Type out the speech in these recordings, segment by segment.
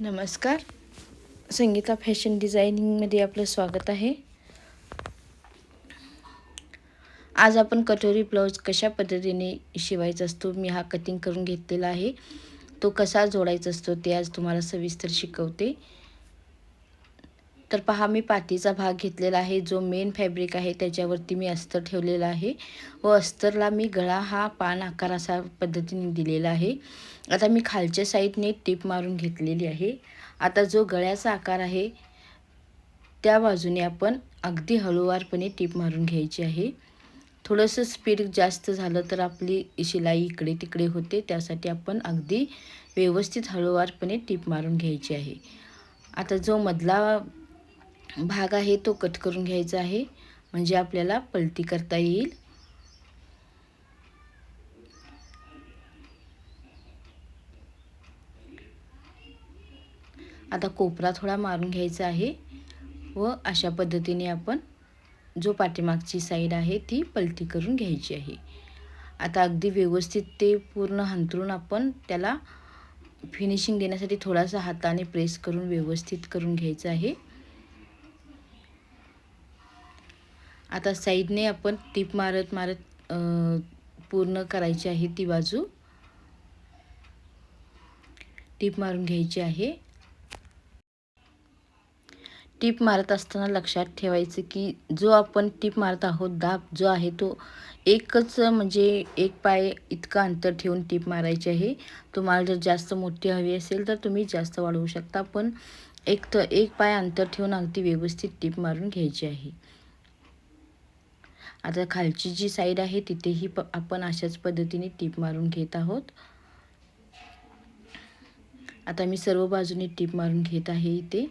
नमस्कार. संगीता फॅशन डिझायनिंगमध्ये आपलं स्वागत आहे. आज आपण कटोरी ब्लाऊज कशा पद्धतीने शिवायचा असतो मी हा कटिंग करून घेतलेला आहे. तो कसा जोडायचा असतो ते आज तुम्हाला सविस्तर शिकवते. तर पहा मी पाठीचा भाग घेतलेला आहे जो मेन फॅब्रिक आहे त्याच्यावरती मी अस्तर ठेवलेला आहे. व अस्तरला मी गळा हा पान आकार असा पद्धतीने दिलेला आहे. आता मी खालच्या साईडने टीप मारून घेतलेली आहे. आता जो गळ्याचा आकार आहे त्या बाजूने आपण अगदी हळूवारपणे टीप मारून घ्यायची आहे. थोडंसं स्पीड जास्त झालं तर आपली शिलाई इकडे तिकडे होते त्यासाठी आपण अगदी व्यवस्थित हळूवारपणे टीप मारून घ्यायची आहे. आता जो मधला भाग आहे तो कट करून घ्यायचा आहे. म्हणजे आपल्याला पलटी करता येईल. आता कोपरा थोडा मारून घ्यायचा आहे व अशा पद्धतीने आपण जो पाठीमागची साईड आहे ती पलटी करून घ्यायची आहे. आता अगदी व्यवस्थित ते पूर्ण हंतरून आपण त्याला फिनिशिंग देण्यासाठी थोडासा हाताने प्रेस करून व्यवस्थित करून घ्यायचं आहे. आता साईडने आपण टीप मारत मारत पूर्ण करायची आहे ती बाजू. टीप मारून घ्यायची आहे. टीप मारत असताना लक्षात ठेवायचं की जो आपण टीप मारत आहोत दाब जो आहे तो एकच म्हणजे एक पाय इतका अंतर ठेवून टीप मारायची आहे. तुम्हाला जर जास्त मोठी हवी असेल तर तुम्ही जास्त वाढवू शकता पण एक तर एक पाय अंतर ठेवून अगदी व्यवस्थित टीप मारून घ्यायची आहे. आता खालची जी साईड आहे तिथेही प आपण अशाच पद्धतीने टीप मारून घेत आहोत. आता मी सर्व बाजूने टीप मारून घेत आहे इथे.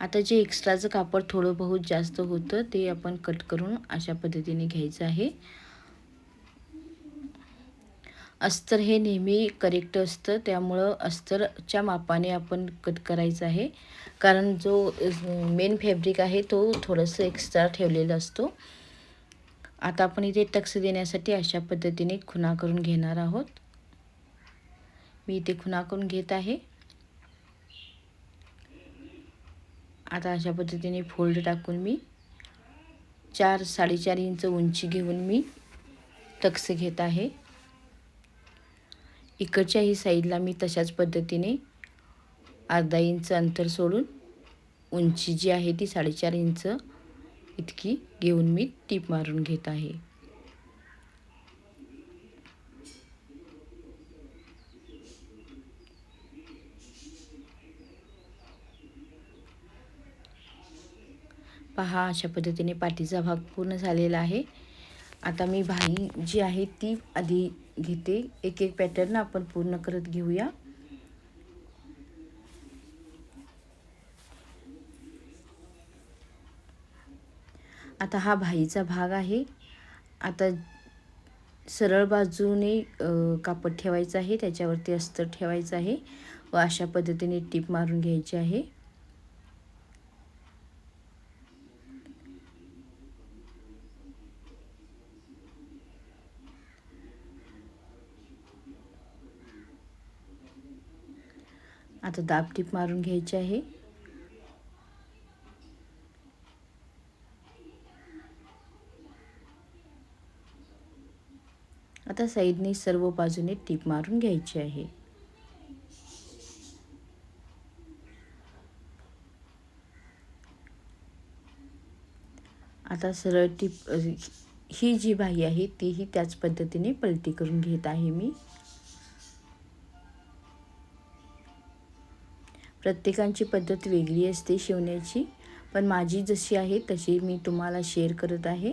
आता जे एक्स्ट्राचं कापड थोडं बहुत जास्त होतं ते आपण कट करून अशा पद्धतीने घ्यायचं आहे. अस्तर हे नेहमी करेक्ट असतं. त्यामुळं अस्तरच्या मापाने आपण कट करायचं आहे. कारण जो मेन फॅब्रिक आहे तो थोडंसं एक्स्ट्रा ठेवलेला असतो. आता आपण इथे टक्स देण्यासाठी अशा पद्धतीने खुणा करून घेणार आहोत. मी इथे खुणा करून घेत आहे. आता अशा पद्धतीने फोल्ड टाकून मी चार साडेचार इंच उंची घेऊन मी टक्स घेत आहे. इकडच्याही साईडला मी तशाच पद्धतीने अर्धा इंच अंतर सोडून उंची जी आहे ती साडेचार इंच इतकी घेऊन मी टीप मारून घेत आहे. पहा अशा पद्धतीने पाठीचा भाग पूर्ण झालेला आहे. आता मी भाई जी आहे ती आधी घेते. एक एक पॅटर्न आपण पूर्ण करत घेऊया. आता हा भाईचा भाग आहे. आता सरळ बाजूने कापड ठेवायचं आहे. त्याच्यावरती अस्तर ठेवायचं आहे. व अशा पद्धतीने टीप मारून घ्यायची आहे. आता दाब टीप मारून घ्यायची आहे. आता साईडने सर्व बाजूने टीप मारून घ्यायची आहे. आता सरळ टीप ही जी बाही आहे तीही त्याच पद्धतीने पलटी करून घेत आहे मी. प्रत्येकांची पद्धत वेगळी असते शिवण्याची पण माझी जशी आहे तशी मी तुम्हाला शेअर करत आहे.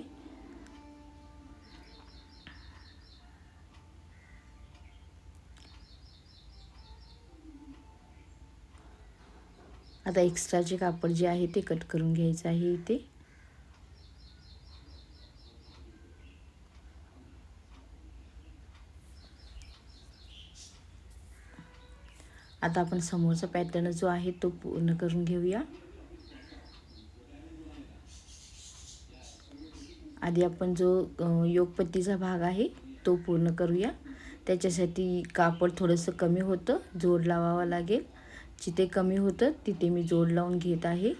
आता एक्स्ट्राचे कापड जे आहे ते कट करून घ्यायचं आहे इथे. आता आपण समोरचा पॅटर्न जो आहे तो पूर्ण करून घेऊया. आधी आपण जो योगपत्तीचा भाग आहे तो पूर्ण करूया. त्याच्यासाठी कापड थोडंसं कमी होतं जोड लावावा लागेल. जिथे कमी होतं तिथे मी जोड लावून घेत आहे.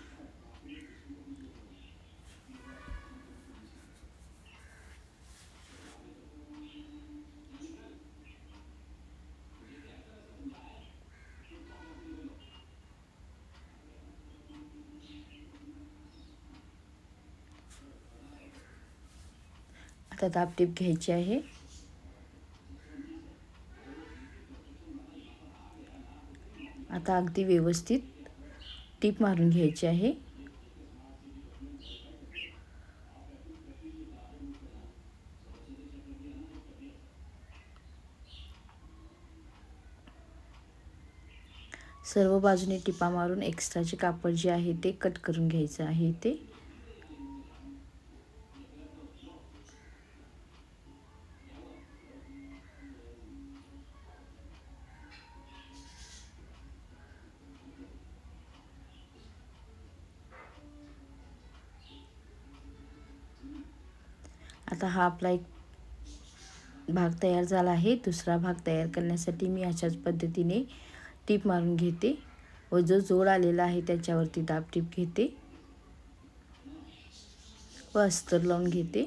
आता दाबटीप घ्यायची आहे. आता अगदी व्यवस्थित टीप मारून घ्यायची आहे. सर्व बाजूने टिपा मारून एक्स्ट्राचे कापड जे आहे ते कट करून घ्यायचं आहे ते. आता हा आपला एक भाग तयार झाला आहे. दुसरा भाग तयार करण्यासाठी मी अशाच पद्धतीने टीप मारून घेते व जो जोड आलेला आहे त्याच्यावरती दाब टीप घेते व अस्तर लावून घेते.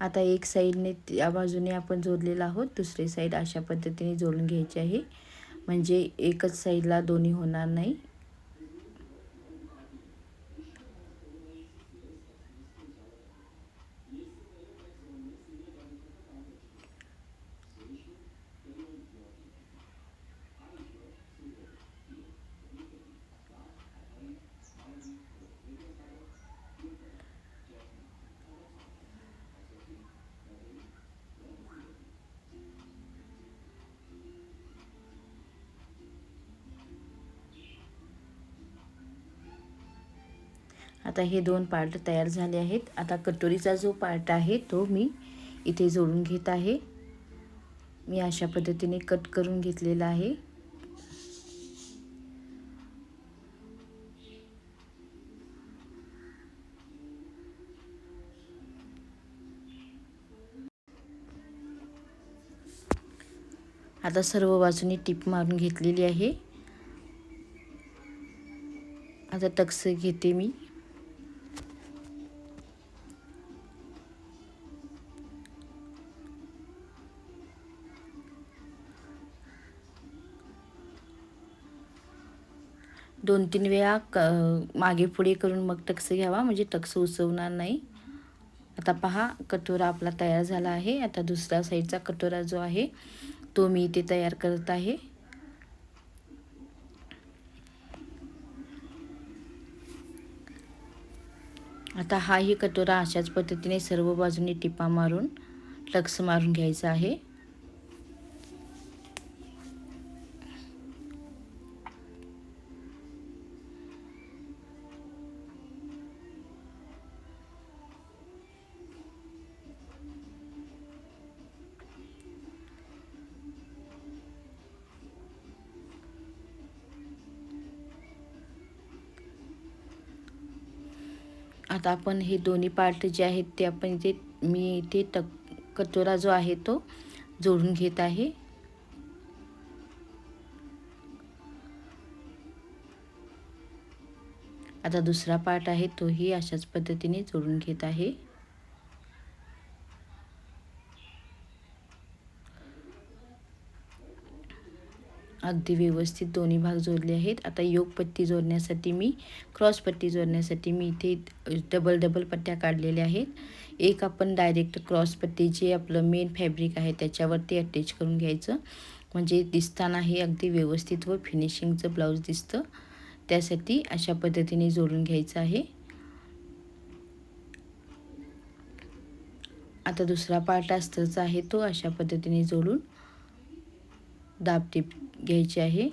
आता एक साईडने त्या बाजूने आपण जोडलेला आहोत. दुसरी साईड अशा पद्धतीने जोडून घ्यायची आहे. म्हणजे एकच साईडला दोन्ही होणार नाही. आता हे दोन पार्ट तयार झाले आहेत. आता कटोरीचा जो पार्ट आहे तो मी इथे जोडून घेत आहे. मी अशा पद्धतीने कट करून घेतलेला आहे. आता सर्व बाजूनी टीप मारून घेतलेली आहे. आता टक्स घेते मी. तीन वेळा क मागे पुढे करून मग टक्स घ्यावा म्हणजे टक्स उसवणार नाही. आता पहा कटोरा आपला तयार झाला आहे. आता दुसऱ्या साईडचा कटोरा जो आहे तो मी इथे तयार करत आहे. आता हाही कटोरा अशाच पद्धतीने सर्व बाजूने टिपा मारून टक्स मारून घ्यायचा आहे. आता आपण हे दोन्ही पार्ट जे आहेत ते आपण इथे मी इथे टक कटोरा जो आहे तो जोडून घेत आहे. आता दुसरा पार्ट आहे तोही अशाच पद्धतीने जोडून घेत आहे. अगदी व्यवस्थित दोन्ही भाग जोडले आहेत. आता योग पट्टी जोडण्यासाठी मी क्रॉस पट्टी जोडण्यासाठी मी इथे डबल डबल पट्ट्या काढलेल्या आहेत. एक आपण डायरेक्ट क्रॉस पट्टी जे आपलं मेन फॅब्रिक आहे त्याच्यावरती अटॅच करून घ्यायचं. म्हणजे दिसताना हे अगदी व्यवस्थित व फिनिशिंगचं ब्लाऊज दिसतं. त्यासाठी अशा पद्धतीने जोडून घ्यायचं आहे. आता दुसरा पार्ट अस्तरचा आहे तो अशा पद्धतीने जोडून. दाबटीप घ्यायची आहे.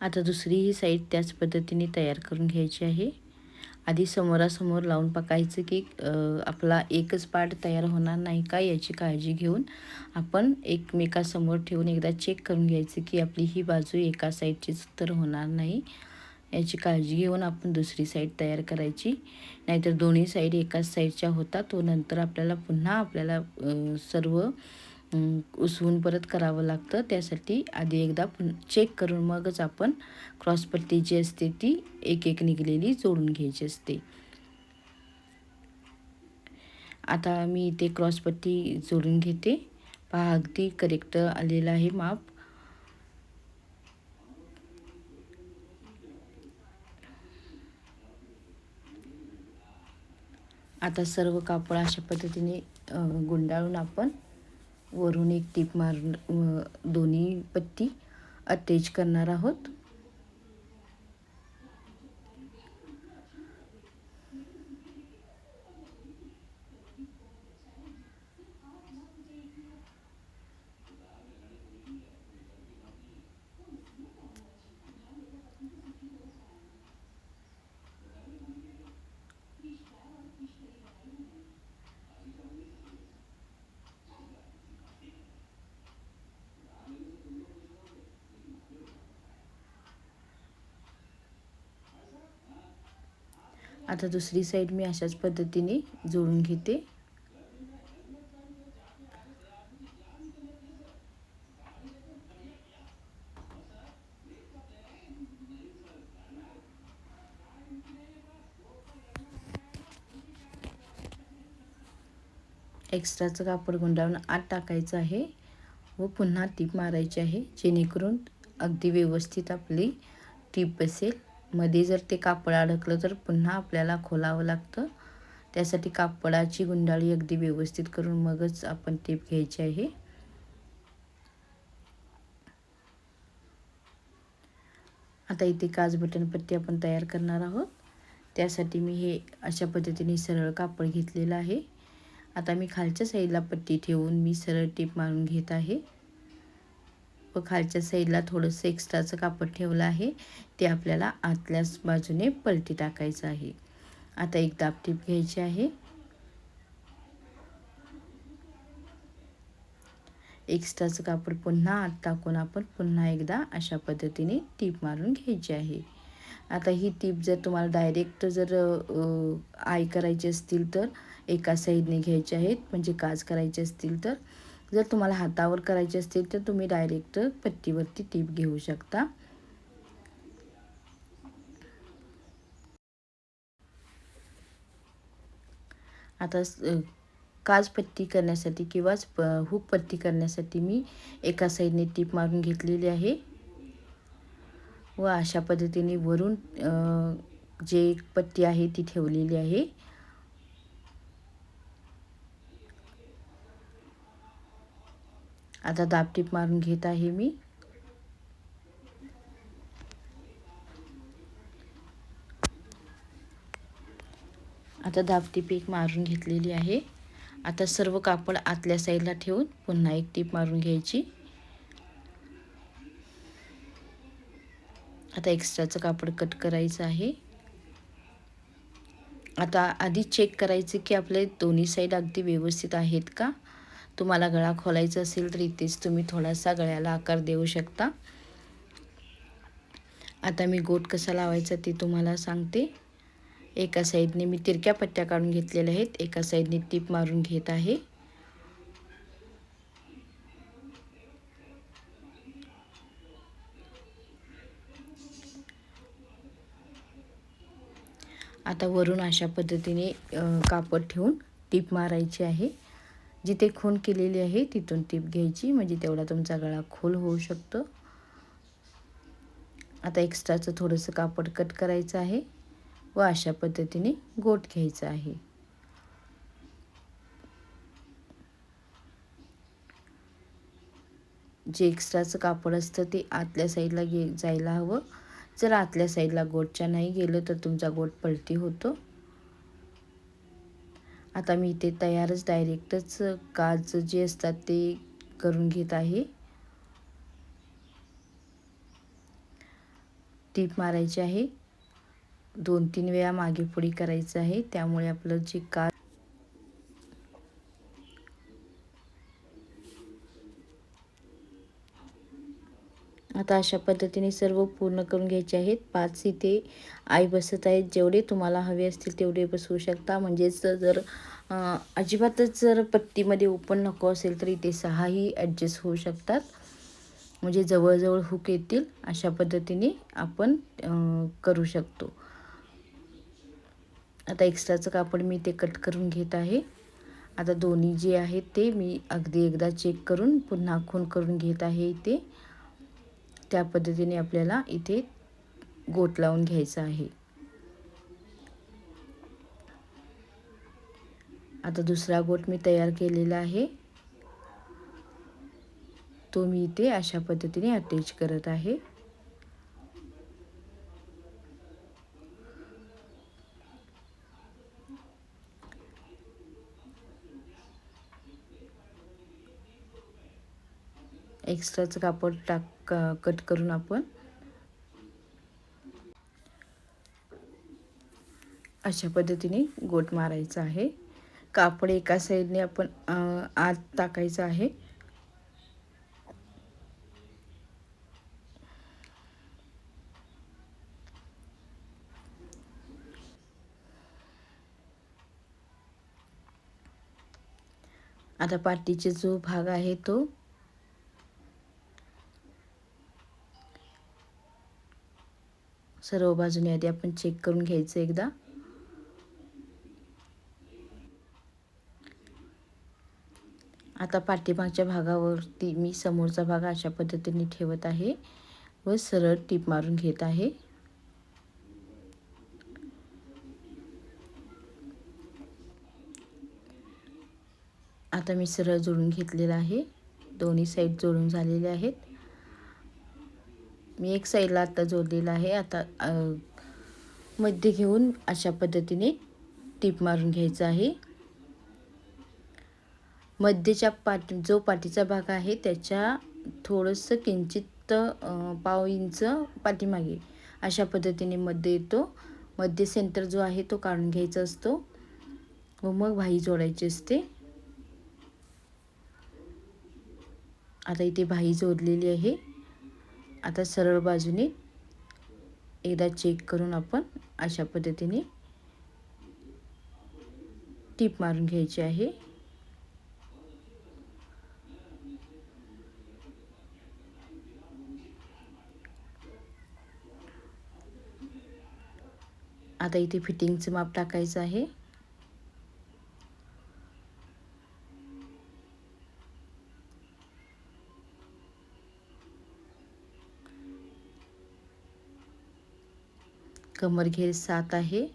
आता दुसरी ही साईड त्याच पद्धतीने तयार करून घ्यायची आहे. आधी समोरासमोर लावून पकायचं की आपला एकच पार्ट तयार होणार नाही का याची काळजी घेऊन आपण एकमेकासमोर ठेवून एकदा चेक करून घ्यायचं की आपली ही बाजू एका साईडचीच तर होणार नाही. याची काळजी घेऊन आपण दुसरी साईड तयार करायची. नाहीतर दोन्ही साईड एकाच साईडच्या होतात. तो नंतर आपल्याला पुन्हा आपल्याला सर्व उसवून परत करावं लागतं. त्यासाठी आधी एकदा चेक करून मगच आपण क्रॉसपट्टी जी असते ती एक एक निघलेली जोडून घ्यायची असते. आता मी इथे क्रॉसपट्टी जोडून घेते. पहा अगदी करेक्ट आलेलं आहे माप. आता सर्व कापड अशा पद्धतीने गुंडाळून आपण वरून एक टीप मार दोन्ही पत्ती अटॅच करणार आहोत. आता दुसरी साईड मी अशाच पद्धतीने जोडून घेते. एक्स्ट्राचं कापड गुंडाळून आत टाकायचं आहे व पुन्हा टीप मारायची आहे जेणेकरून अगदी व्यवस्थित आपली टीप बसेल. मध्ये जर ते कापड अडकलं तर पुन्हा आपल्याला खोलावं लागतं. त्यासाठी कापडाची गुंडाळी अगदी व्यवस्थित करून मगच आपण टेप घ्यायची आहे. आता इथे काच बटन पट्टी आपण तयार करणार आहोत. त्यासाठी मी हे अशा पद्धतीने सरळ कापड घेतलेलं आहे. आता मी खालच्या साईडला पट्टी ठेवून मी सरळ टीप मारून घेत आहे. व खालच्या साईडला थोडंसं एक्स्ट्राचं कापड ठेवलं आहे. ते आपल्याला आतल्याच बाजूने पलटी टाकायचं आहे. आता एक दाब टीप घ्यायची आहे. एक्स्ट्राचं कापड पुन्हा आत टाकून आपण पुन्हा एकदा अशा पद्धतीने टीप मारून घ्यायची आहे. आता ही टीप जर तुम्हाला डायरेक्ट जर आय करायची असतील तर एका साईडने घ्यायची आहेत. म्हणजे काज करायचे असतील तर जर तुम्हाला हातावर करायचे असतील तर तुम्ही डायरेक्ट पट्टीवरती टीप घेऊ शकता. आता काज पट्टी करण्यासाठी किंवा हुक पट्टी करण्यासाठी मी एका साईडने टीप मारून घेतलेली आहे. व अशा पद्धतीने वरून जे पट्टी आहे ती ठेवलेली आहे. आता दापटीप मारून घेत आहे मी. आता दापटीप एक मारून घेतलेली आहे. आता सर्व कापड आतल्या साईडला ठेवून पुन्हा एक टीप मारून घ्यायची. आता एक्स्ट्राचं कापड कट करायचं आहे. आता आधी चेक करायचं की आपले दोन्ही साईड अगदी व्यवस्थित आहेत का? तुम्हाला गळा खोलायचा असेल तर इथेच तुम्ही थोडासा गळ्याला आकार देऊ शकता. आता मी गोट कसा लावायचा ते तुम्हाला सांगते. एका साईडने मी तिरक्या पट्ट्या काढून घेतलेल्या आहेत. एका साईडने टीप मारून घेत आहे. आता वरून अशा पद्धतीने कापड ठेवून टीप मारायची आहे. जिथे खून केलेली आहे तिथून टीप घ्यायची. म्हणजे तेवढा तुमचा गळा खोल होऊ शकतो. आता एक्स्ट्राचं थोडंसं कापड कट करायचं आहे व अशा पद्धतीने गोट घ्यायचं आहे. जे एक्स्ट्राचं कापड असतं ते आतल्या साईडला गे जायला हवं. जर आतल्या साईडला गोटच्या नाही गेलं तर तुमचा गोट पलटी होतो. आता मी इथे तयारच डायरेक्टच काज जे असतात ते करून घेत आहे. टीप मारायची आहे. दोन तीन वेळा मागे पुढे करायचं आहे. त्यामुळे आपलं जे काज आता अशा पद्धतीने सर्व पूर्ण करून घ्यायचे आहेत. पाच इथे आई बसत आहेत. जेवढे तुम्हाला हवे असतील तेवढे बसवू शकता. म्हणजेच जर अजिबातच जर पट्टीमध्ये ओपन नको असेल तर इथे सहाही ॲडजस्ट होऊ शकतात. म्हणजे जवळजवळ हुक येतील. अशा पद्धतीने आपण करू शकतो. आता एक्स्ट्राचं कापड मी ते कट करून घेत आहे. आता दोन्ही जे आहेत ते मी अगदी एकदा चेक करून पुन्हा खून करून घेत आहे इथे. त्या पद्धतीने आपल्याला इथे गोट लावून घ्यायचा आहे. आता दुसरा गोट मी तयार केलेला आहे. तो मी इथे अशा पद्धतीने अटॅच करत आहे. एक्स्ट्राचं कापड टाक कट करून आपण. अशा पद्धतीने गोट मारायचा आहे. कापड एका साईडने आपण आत टाकायचं आहे. आता पाठीचे जो भाग आहे तो सर्व बाजूने आधी आपण चेक करून घ्यायचं एकदा. आता पाठीमागच्या भागावरती मी समोरचा भाग अशा पद्धतीने ठेवत आहे व सरळ टीप मारून घेत आहे. आता मी सरळ जोडून घेतलेला आहे. दोन्ही साईड जोडून झालेले आहेत. मी एक साईडला आता जोडलेला आहे. आता मध्ये घेऊन अशा पद्धतीने टीप मारून घ्यायचं आहे. मध्येच्या पाठ जो पाठीचा भाग आहे त्याच्या थोडंसं किंचित पाव इंच पाठीमागे अशा पद्धतीने मध्ये येतो. मध्ये सेंटर जो आहे तो काढून घ्यायचा असतो व मग भाई जोडायची असते. आता इथे भाई जोडलेली आहे. आता सरळ बाजूने एकदा चेक करून आपण अशा पद्धतीने टीप मारून घ्यायची आहे. आता इथे फिटिंगचं माप टाकायचं आहे. कमर घेर सात आहे.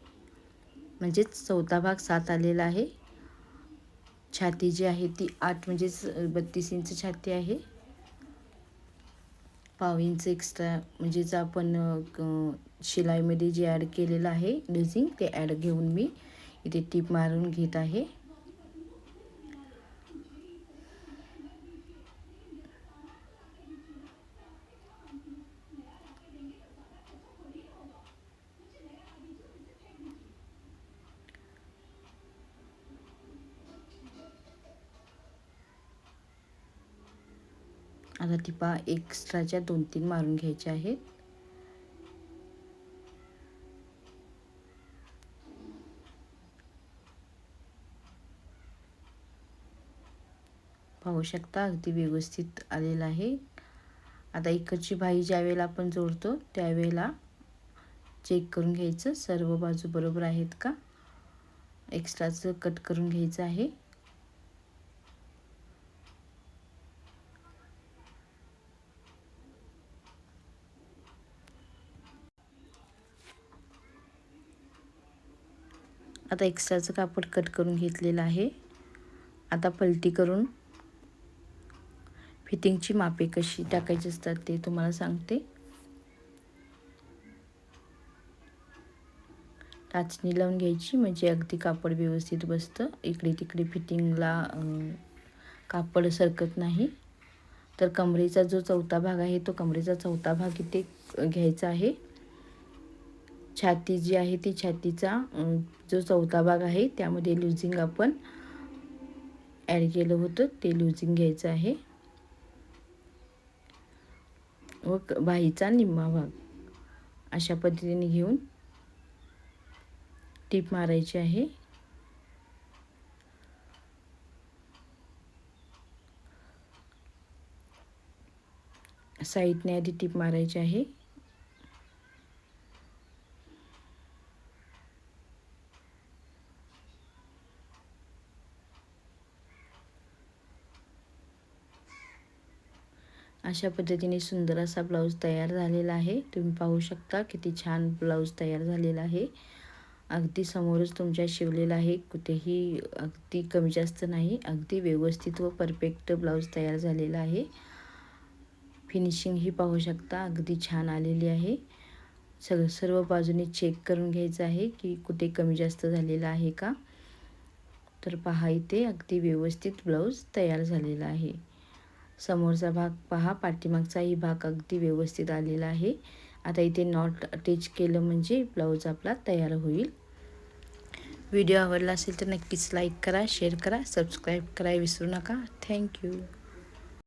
म्हणजेच चौथा भाग सात आलेला आहे. छाती जी आहे ती आठ म्हणजेच बत्तीस इंच छाती आहे. पाव इंच एक्स्ट्रा म्हणजेच आपण शिलाईमध्ये जे ॲड केलेलं आहे डिझिंग ते ॲड घेऊन मी इथे टीप मारून घेत आहे. आता टिपा एक्स्ट्राच्या दोन तीन मारून घ्यायच्या आहेत. पाहू शकता अगदी व्यवस्थित आलेलं आहे. आता इकडची भाई ज्यावेळेला आपण जोडतो त्यावेळेला चेक करून घ्यायचं. सर्व बाजू बरोबर आहेत का? एक्स्ट्राचं कट करून घ्यायचं आहे. आता एक्स्ट्राचं कापड कट करून घेतलेलं आहे. आता पलटी करून फिटिंगची मापे कशी टाकायची असतात ते तुम्हाला सांगते. टाचणी लावून घ्यायची म्हणजे अगदी कापड व्यवस्थित बसतं. इकडे तिकडे फिटिंगला कापड सरकत नाही. तर कमरेचा जो चौथा भाग आहे तो कमरेचा चौथा भाग इथे घ्यायचा आहे. छाती जी आहे ती छातीचा जो चौथा भाग आहे त्यामध्ये लुझिंग आपण ॲड केलं होतं. ते लुझिंग घ्यायचं आहे. व क- बाहीचा निम्मा भाग. अशा पद्धतीने घेऊन टीप मारायची आहे. साईडने आधी टीप मारायची आहे. अशा पद्धतीने सुंदर असा ब्लाऊज तयार झालेला आहे. तुम्ही पाहू शकता किती छान ब्लाऊज तयार झालेला आहे. अगदी समोरच तुमच्या शिवलेला आहे. कुठेही अगदी कमी जास्त नाही अगदी व्यवस्थित व परफेक्ट ब्लाऊज तयार झालेला आहे. फिनिशिंग ही पाहू शकता अगदी छान आलेली आहे. सग सर्व बाजूने चेक करून घ्यायचं आहे की कुठे कमी जास्त झालेलं आहे का? तर पहा इथे अगदी व्यवस्थित ब्लाऊज तयार झालेला आहे. समोरचा भाग पहा. पाठीमागचाही भाग अगदी व्यवस्थित आलेला आहे. आता इथे नॉट अटॅच केलं म्हणजे ब्लाऊज आपला तयार होईल. व्हिडिओ आवडला असेल तर नक्कीच लाईक करा शेअर करा सबस्क्राईब करा विसरू नका. थँक्यू